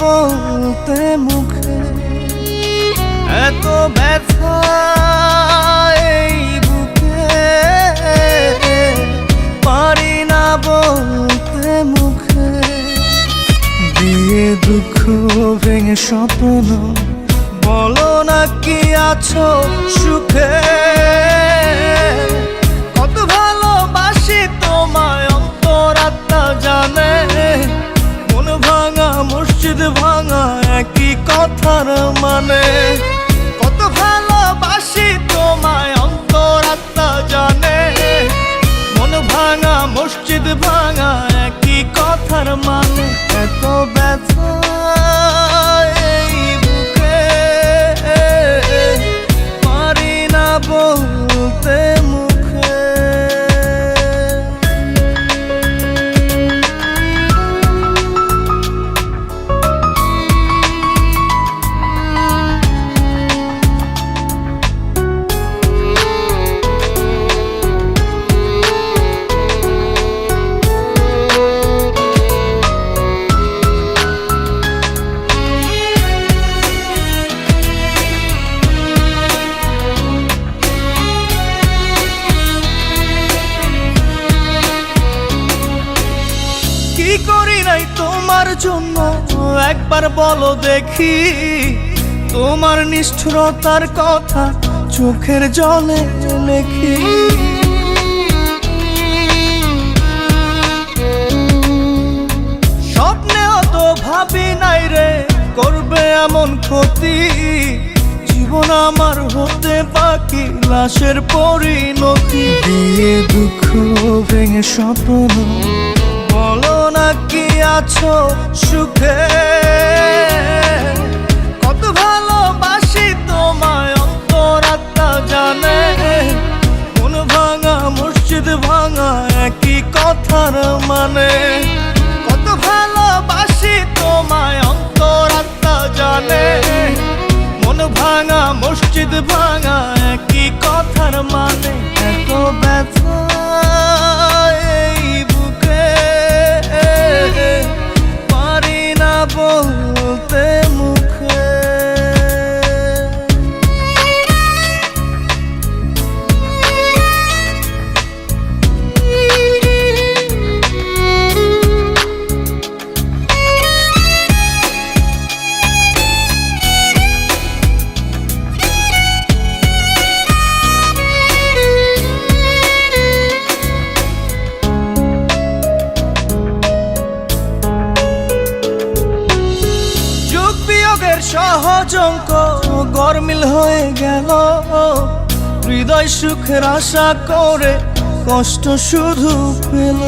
বলতে মুখে। এত ব্যথা এই বুকে। পারি না বলতে মুখে। দিয়ে দুঃখ ভেঙে স্বপ্ন, বলো না কি আছো সুখে? মসজিদ ভাঙা একই কথার মানে। কত ভালোবাসি তোমায় জন্য একবার বলো দেখি, তোমার নিষ্ঠুরতার কথা চোখের জলে লেখি। স্বপ্নেও তো ভাবি নাই রে, করবে এমন ক্ষতি। জীবন আমার হতে বাকি, লাশের পরিণতি। দিয়ে দুঃখ ভেঙে স্বপ্ন, বলো কি আছো সুখে? কত ভালোবাসি তোমায় অন্তরাত্মা জানে। মন ভাঙা, মসজিদ ভাঙা, একই কথার মানে। কত ভালোবাসি তোমায় অন্তরাত্মা জানে। মন ভাঙা, মসজিদ ভাঙা, একই কথার মানে। বিয়োগের সহজ অঙ্ক গরমিল হয়ে গেল। হৃদয় সুখের আশা করে কষ্ট শুধু পেল।